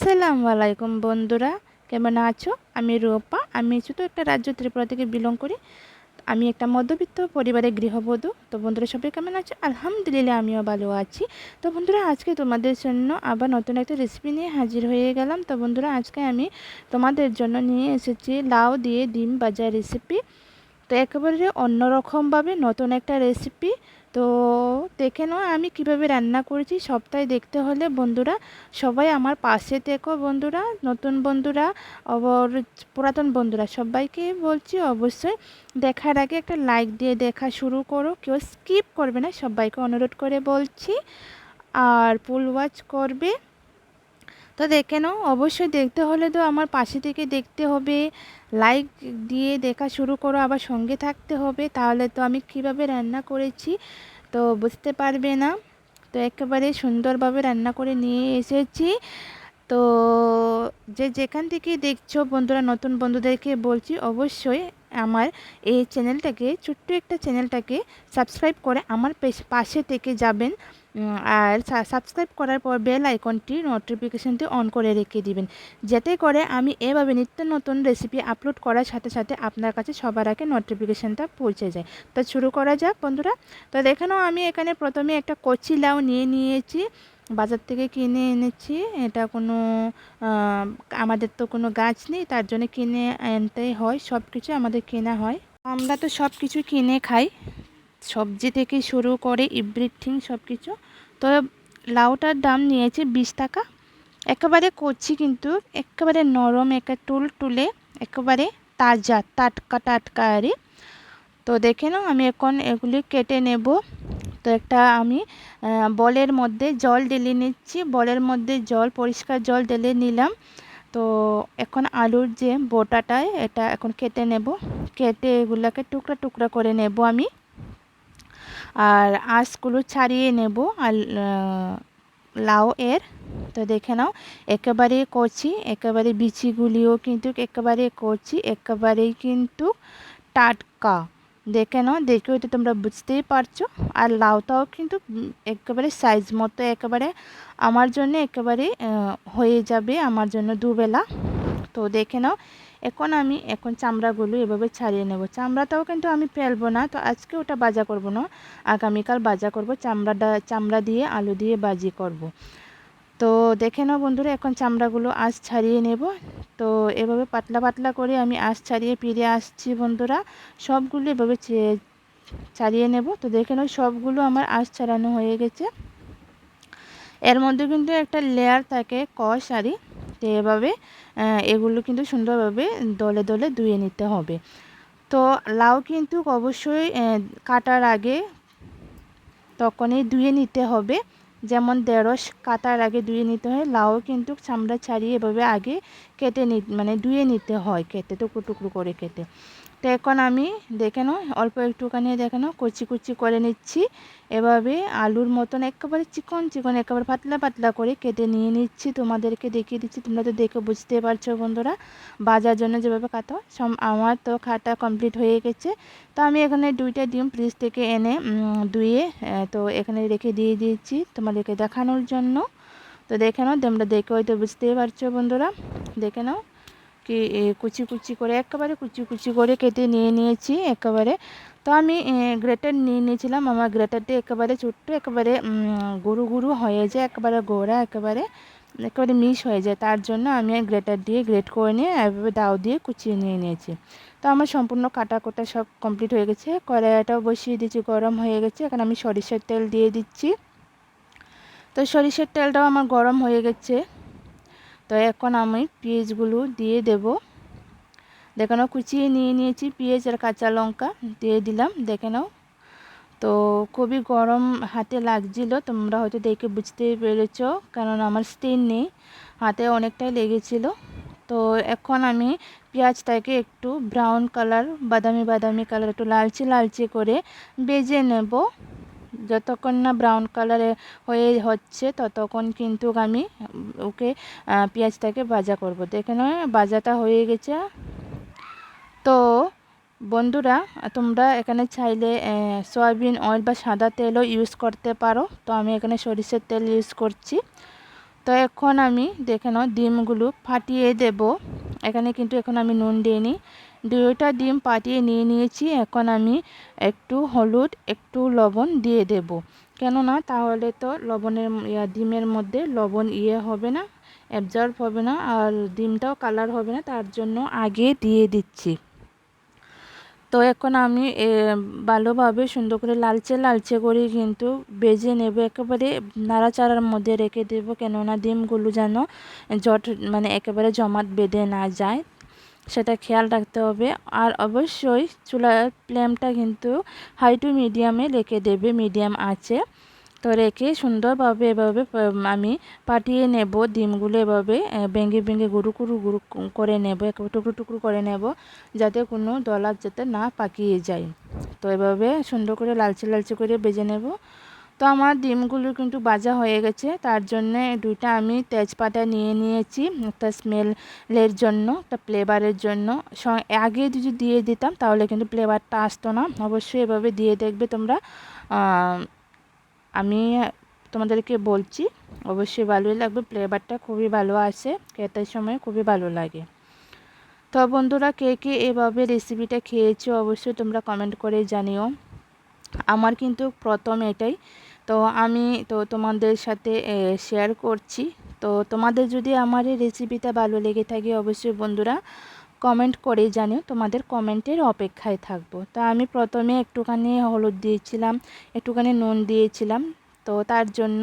আসসালামু আলাইকুম বন্ধুরা, কেমন আছো? আমি রূপা, আমি ছোটো একটা রাজ্য ত্রিপুরা থেকে বিলং করি। আমি একটা মধ্যবিত্ত পরিবারের গৃহবধূ। তো বন্ধুরা, সবাই কেমন আছো? আলহামদুলিল্লাহ, আমিও ভালো আছি। তো বন্ধুরা, আজকে তোমাদের জন্য আবার নতুন একটা রেসিপি নিয়ে হাজির হয়ে গেলাম। তো বন্ধুরা, আজকে আমি তোমাদের জন্য নিয়ে এসেছি লাউ দিয়ে ডিম বাজার রেসিপি তো একেবারে অন্যরকমভাবে নতুন একটা রেসিপি তো দেখে নয় আমি কীভাবে রান্না করেছি সবটাই দেখতে হলে বন্ধুরা, সবাই আমার পাশে থেকো বন্ধুরা, নতুন বন্ধুরা, আবার পুরাতন বন্ধুরা, সবাইকে বলছি অবশ্যই দেখার আগে একটা লাইক দিয়ে দেখা শুরু করো, কেউ স্কিপ করবে না, সবাইকে অনুরোধ করে বলছি, আর ফুল ওয়াচ করবে। তো দেখে নাও, অবশ্যই দেখতে হলে তো আমার পাশে থেকে দেখতে হবে। লাইক দিয়ে দেখা শুরু করো, আবার সঙ্গে থাকতে হবে। তাহলে তো আমি কীভাবে রান্না করেছি তো বুঝতে পারবে না। তো একেবারে সুন্দরভাবে রান্না করে নিয়ে এসেছি। তো যে যেখান থেকে দেখছ বন্ধুরা, নতুন বন্ধুদেরকে বলছি, অবশ্যই আমার এই চ্যানেলটাকে ছোট্ট একটা চ্যানেলটাকে সাবস্ক্রাইব করে আমার পাশে থেকে যাবেন আর সাবস্ক্রাইব করার পর বেল আইকনটি নোটিফিকেশানটি অন করে রেখে দিবেন। যাতে করে আমি এভাবে নিত্য নতুন রেসিপি আপলোড করার সাথে সাথে আপনার কাছে সবার আগে নোটিফিকেশানটা পৌঁছে যায়। তো শুরু করা যাক বন্ধুরা। তো দেখানো আমি এখানে প্রথমে একটা কচি লাউ নিয়ে নিয়েছি। বাজার থেকে কিনে এনেছি। এটা কোনো আমাদের তো কোনো গাছ নেই, তার জন্য কিনে আনতেই হয় সব কিছু আমাদের কেনা হয়। আমরা তো সব কিছু কিনে খাই। সবজি থেকে শুরু করে এভরিথিং সব কিছু তো লাউটার দাম নিয়েছে বিশ টাকা। একেবারে করছি কিন্তু, একেবারে নরম একটা টুল টুলে, একেবারে তাজা, টাটকা টাটকা আরে তো দেখে নাও, আমি এখন এগুলি কেটে নেব। তো একটা আমি বলের মধ্যে জল ঢেলে নিচ্ছি। বলের মধ্যে জল, পরিষ্কার জল ঢেলে নিলাম। তো এখন আলুর যে বোটাটায় এটা এখন কেটে নেব। কেটে এগুলাকে টুকরা টুকরা করে নেব আমি। আর আঁশগুলো ছাড়িয়ে নেব। আর লাউ এর। তো দেখে নাও, একেবারে করছি একেবারে বিচিগুলিও কিন্তু একেবারে করছি একেবারেই কিন্তু টাটকা। দেখে নাও, দেখে হয়তো তোমরা বুঝতেই পারছ। আর লাউটাও কিন্তু একেবারে সাইজ মতো, একেবারে আমার জন্য একেবারে হয়ে যাবে আমার জন্য দুবেলা। তো দেখে নাও, এখন আমি, এখন চামড়াগুলো এভাবে ছাড়িয়ে নেব। চামড়াটাও কিন্তু আমি ফেলব না, তো আজকে ওটা বাজা করব না। আগামীকাল বাজা করব, চামড়াটা, চামড়া দিয়ে, আলু দিয়ে বাজি করব। তো দেখে নাও বন্ধুরা, এখন চামড়াগুলো আঁশ ছাড়িয়ে নেব। তো এভাবে পাতলা পাতলা করে আমি আঁশ ছাড়িয়ে ফিরে আসছি বন্ধুরা। সবগুলো এভাবে ছাড়িয়ে নেব। তো দেখে নাও সবগুলো আমার আঁশ ছাড়ানো হয়ে গেছে। এর মধ্যে কিন্তু একটা লেয়ার থাকে, ক আরই তো এভাবে এগুলো কিন্তু সুন্দরভাবে দলে দলে ধুয়ে নিতে হবে। তো লাউ কিন্তু অবশ্যই কাটার আগে তখনই ধুয়ে নিতে হবে। যেমন ঢেঁড়স কাটার আগে ধুয়ে নিতে হয়, লাউ কিন্তু চামড়া ছাড়িয়ে এভাবে আগে কেটে নি মানে ধুয়ে নিতে হয়, কেটে টুকরো টুকরো করে কেটে। তো এখন আমি দেখে নাও, অল্প একটুখানি দেখে নাও, কুচি কুচি করে নিচ্ছি। এভাবে আলুর মতন একেবারে চিকন চিকন, একেবারে পাতলা পাতলা করে কেটে নিয়ে নিচ্ছি। তোমাদেরকে দেখিয়ে দিচ্ছি, তোমরা তো দেখে বুঝতে পারছ বন্ধুরা। বাজার জন্য যেভাবে কাটো আমার তো খাটা কমপ্লিট হয়ে গেছে। তো আমি এখানে দুইটা ডিম ফ্রিজ থেকে এনে ধুয়ে তো এখানে রেখে দিয়ে দিয়েছি তোমাদেরকে দেখানোর জন্য। তো দেখে নাও, তোমরা দেখে হয়তো বুঝতেই পারছ বন্ধুরা। দেখে নাও কি কুচি কুচি করে, একেবারে কুচি কুচি করে কেটে নিয়ে নিয়েছি, একেবারে। তো আমি গ্রেটার নিয়ে নিয়েছিলাম, আমার গ্রেটারটি একেবারে ছোট্ট, একেবারে গুরু গুরু হয়ে যায়, একেবারে গোড়া, একেবারে একেবারে মিস হয়ে যায়। তার জন্য আমি গ্রেটার দিয়ে গ্রেট করে নিয়ে, এভাবে দাও দিয়ে কুচিয়ে নিয়ে নিয়েছি। তো আমার সম্পূর্ণ কাটা কোটা সব কমপ্লিট হয়ে গেছে। কড়াইটাও বসিয়ে দিচ্ছি গরম হয়ে গেছে। এখন আমি সরিষার তেল দিয়ে দিচ্ছি। তো সরিষার তেলটাও আমার গরম হয়ে গেছে। তো এখন আমি পেঁয়াজগুলো দিয়ে দেব। দেখে নাও কুচিয়ে নিয়ে নিয়েছি পেঁয়াজ আর কাঁচা লঙ্কা দিয়ে দিলাম, দেখে নাও। তো খুবই গরম হাতে লাগছিল, তোমরা হয়তো দেখে বুঝতে পেরেছ, কারণ আমার স্টেন নেই, হাতে অনেকটাই লেগেছিল। তো এখন আমি পেঁয়াজটাকে একটু ব্রাউন কালার বাদামি বাদামি কালার, একটু লালচে লালচে করে বেজে নেব। যতক্ষণ না ব্রাউন কালারে হয়ে হচ্ছে, ততক্ষণ কিন্তু আমি ওকে পেঁয়াজটাকে ভাজা করব। দেখে নয় ভাজাটা হয়ে গেছে। তো বন্ধুরা, তোমরা এখানে চাইলে সয়াবিন অয়েল বা সাদা তেলও ইউজ করতে পারো। তো আমি এখানে সরিষার তেল ইউজ করছি। তো এখন আমি, দেখে নাও, ডিমগুলো ফাটিয়ে দেব। এখানে কিন্তু এখন আমি নুন দিইনি। দুইটা ডিম ফাটিয়ে নিয়ে নিয়েছি। এখন আমি একটু হলুদ, একটু লবণ দিয়ে দেব। কেননা তাহলে তো লবণের ডিমের মধ্যে লবণ ইয়ে হবে না অ্যাবজর্ব হবে না, আর ডিমটাও কালার হবে না, তার জন্য আগে দিয়ে দিচ্ছি। তো এখন আমি ভালোভাবে সুন্দর করে লালচে লালচে করে কিন্তু বেজে নেব। একেবারে নাড়াচাড়ার মধ্যে রেখে দেবো, কেননা ডিমগুলো যেন জট মানে একেবারে জমাট বেঁধে না যায়। সেটা খেয়াল রাখতে হবে। আর অবশ্যই চুলার ফ্লেমটা কিন্তু হাই টু মিডিয়ামে রেখে দেবে মিডিয়াম আছে। তো রেখে সুন্দরভাবে এভাবে আমি পাটিয়ে নেব, ডিমগুলো এভাবে ভেঙে ভেঙে গুরু গুরু গুরু করে নেব টুকরো টুকরো করে নেব, যাতে কোনো দলা যাতে না পাকিয়ে যায়। তো এভাবে সুন্দর করে লালচে লালচে করে বেজে নেব। তো আমার ডিমগুলো কিন্তু বাজা হয়ে গেছে। তার জন্য দুইটা আমি তেজপাতা নিয়ে নিয়েছি, একটা স্মেলের জন্য, একটা ফ্লেভারের জন্য। আগে যদি দিয়ে দিতাম তাহলে কিন্তু ফ্লেভারটা আসতো না। অবশ্যই এভাবে দিয়ে দেখবে তোমরা। আমি তোমাদেরকে বলছি, অবশ্যই ভালোই লাগবে। ফ্লেভারটা খুবই ভালো আসে, খেতে সময় খুবই ভালো লাগে। তো বন্ধুরা, কে কে এভাবে রেসিপিটা খেয়েছো অবশ্যই তোমরা কমেন্ট করে জানিও। আমার কিন্তু প্রথম এটাই। তো আমি, তো তোমাদের সাথে শেয়ার করছি। তো তোমাদের যদি আমার এই রেসিপিটা ভালো লেগে থাকে, অবশ্যই বন্ধুরা কমেন্ট করে জানিও, তোমাদের কমেন্টের অপেক্ষায় থাকব। তা আমি প্রথমে একটুখানি হলুদ দিয়েছিলাম, একটুখানি নুন দিয়েছিলাম, তো তার জন্য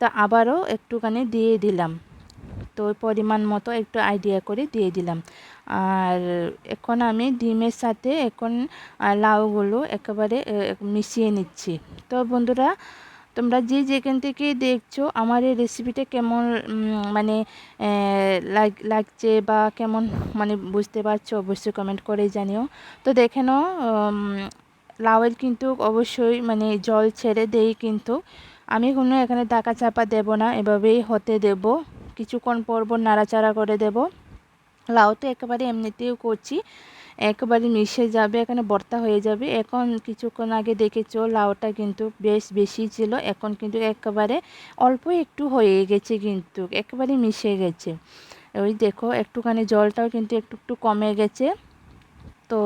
তা আবারও একটুখানি দিয়ে দিলাম। তো পরিমাণ মতো একটু আইডিয়া করে দিয়ে দিলাম। আর এখন আমি ডিমের সাথে এখন লাউগুলো একেবারে মিশিয়ে নিচ্ছি। তো বন্ধুরা তোমরা যে যেখান থেকে দেখছ আমার এই রেসিপিটা কেমন মানে লাগছে বা কেমন মানে বুঝতে পারছ, অবশ্যই কমেন্ট করে জানিও। তো দেখে নাও লাউয়ের কিন্তু অবশ্যই মানে জল ছেড়ে দেই কিন্তু। আমি কোনো এখানে ডাকা চাপা দেব না, এভাবেই হতে দেব। কিছুক্ষণ পর নাড়াচাড়া করে দেব। লাউ তো একেবারে এমনিতেও করছি। একেবারে মিশে যাবে, এখানে বর্তা হয়ে যাবে। এখন কিছুক্ষণ আগে দেখেছ, লাউটা কিন্তু বেশ বেশি ছিল, এখন কিন্তু একেবারে অল্প একটু হয়ে গেছে কিন্তু, একেবারে মিশে গেছে। ওই দেখো, একটুখানি জলটাও কিন্তু একটু একটু কমে গেছে। তো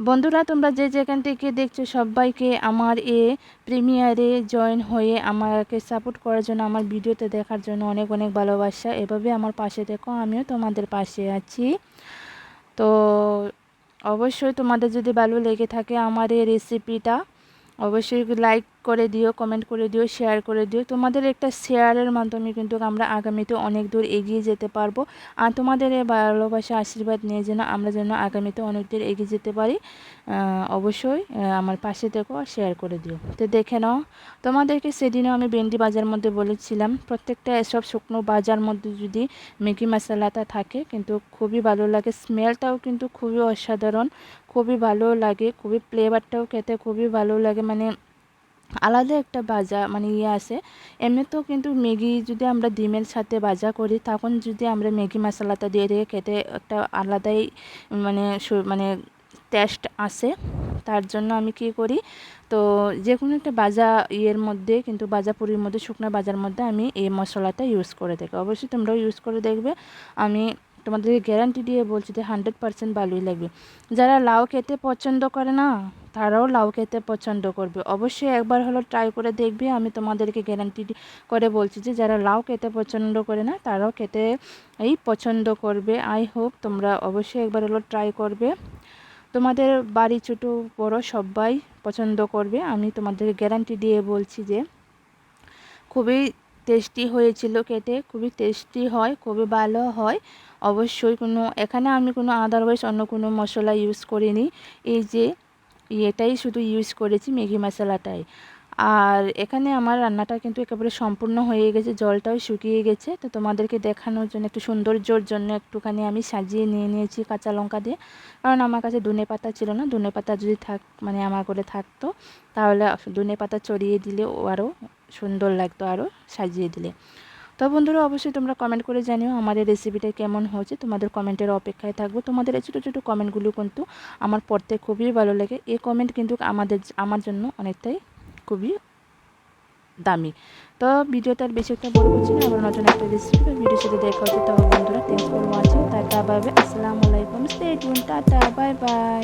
বন্ধুরা, তোমরা যে যেখান থেকে দেখছ সবাইকে আমার এ প্রিমিয়ারে জয়েন হয়ে আমাকে সাপোর্ট করার জন্য, আমার ভিডিওতে দেখার জন্য অনেক অনেক ভালোবাসা। এভাবে আমার পাশে দেখো, আমিও তোমাদের পাশে আছি। তো অবশ্যই তোমাদের যদি ভালো লেগে থাকে আমার এই রেসিপিটা অবশ্যই লাইক করে দিও কমেন্ট করে দিও শেয়ার করে দিও। তোমাদের একটা শেয়ারের মাধ্যমে কিন্তু আমরা আগামীতে অনেক দূর এগিয়ে যেতে পারব। আর তোমাদের এই ভালোবাসা আশীর্বাদ নিয়ে যেন আমরা যেন আগামীতে অনেক দূর এগিয়ে যেতে পারি অবশ্যই আমার পাশে থেকো আর শেয়ার করে দিও। তো দেখে নাও, তোমাদেরকে সেদিনও আমি ভেন্ডি বাজার মধ্যে বলেছিলাম, প্রত্যেকটা এসব শুকনো বাজার মধ্যে যদি ম্যাগি মশলাটা থাকে কিন্তু খুবই ভালো লাগে স্মেলটাও কিন্তু খুবই অসাধারণ, খুবই ভালো লাগে, খুবই ফ্লেভারটাও খেতে খুবই ভালো লাগে মানে আলাদা একটা ভাজা মানে ইয়ে আছে। এমনিতেও কিন্তু ম্যাগি যদি আমরা ডিমের সাথে ভাজা করি, তখন যদি আমরা ম্যাগি মশলাটা দিয়ে দিয়ে খেতে একটা আলাদাই মানে মানে টেস্ট আসে তার জন্য আমি কি করি, তো যে কোনো একটা বাজা ইয়ের মধ্যে কিন্তু বাজা পুরির মধ্যে, শুকনো বাজার মধ্যে আমি এই মশলাটা ইউজ করে থাকি। অবশ্যই তোমরাও ইউজ করে দেখবে। আমি তোমাদেরকে গ্যারান্টি দিয়ে বলছি যে হান্ড্রেড পারসেন্ট ভালোই লাগবে। যারা লাউ খেতে পছন্দ করে না, তারাও লাউ খেতে পছন্দ করবে। অবশ্যই একবার হলো ট্রাই করে দেখবে, আমি তোমাদেরকে গ্যারান্টি করে বলছি যে যারা লাউ খেতে পছন্দ করে না, তারাও খেতে এই পছন্দ করবে। আই হোপ তোমরা অবশ্যই একবার হলো ট্রাই করবে। তোমাদের বাড়ি ছোটো বড় সবাই পছন্দ করবে। আমি তোমাদেরকে গ্যারান্টি দিয়ে বলছি যে খুবই টেস্টি হয়েছিল খেতে, খুবই টেস্টি হয়, খুবই ভালো হয়। অবশ্যই কোনো, এখানে আমি কোনো আদারওয়াইজ অন্য কোনো মশলা ইউজ করিনি। এই যে, এটাই শুধু ইউজ করেছি ম্যাগি মশলাটাই। আর এখানে আমার রান্নাটা কিন্তু একেবারে সম্পূর্ণ হয়ে গেছে, জলটাও শুকিয়ে গেছে। তো তোমাদেরকে দেখানোর জন্য, একটু সৌন্দর্যর জন্য একটুখানি আমি সাজিয়ে নিয়ে নিয়েছি কাঁচা লঙ্কা দিয়ে। কারণ আমার কাছে ধনে পাতা ছিল না, ধনে পাতা যদি থাক মানে আমার করে থাকতো, তাহলে ধনে পাতা চড়িয়ে দিলে আরও সুন্দর লাগতো আরও সাজিয়ে দিলে। তো বন্ধুরা, অবশ্যই তোমরা কমেন্ট করে জানিও আমাদের রেসিপিটা কেমন হয়েছে। তোমাদের কমেন্টের অপেক্ষায় থাকব। তোমাদের এই ছোটো ছোটো কমেন্টগুলো কিন্তু আমার পড়তে খুবই ভালো লাগে। এই কমেন্ট কিন্তু আমাদের আমার জন্য অনেকটাই খুবই দামি। তো ভিডিওটা বেশি একটা বড় করছি না, আবার নতুন একটা রেসিপি ভিডিওর সাথে দেখা হচ্ছে। তো বন্ধুরা thanks for watching tata bye bye আসসালামু আলাইকুম। Stay tata bye by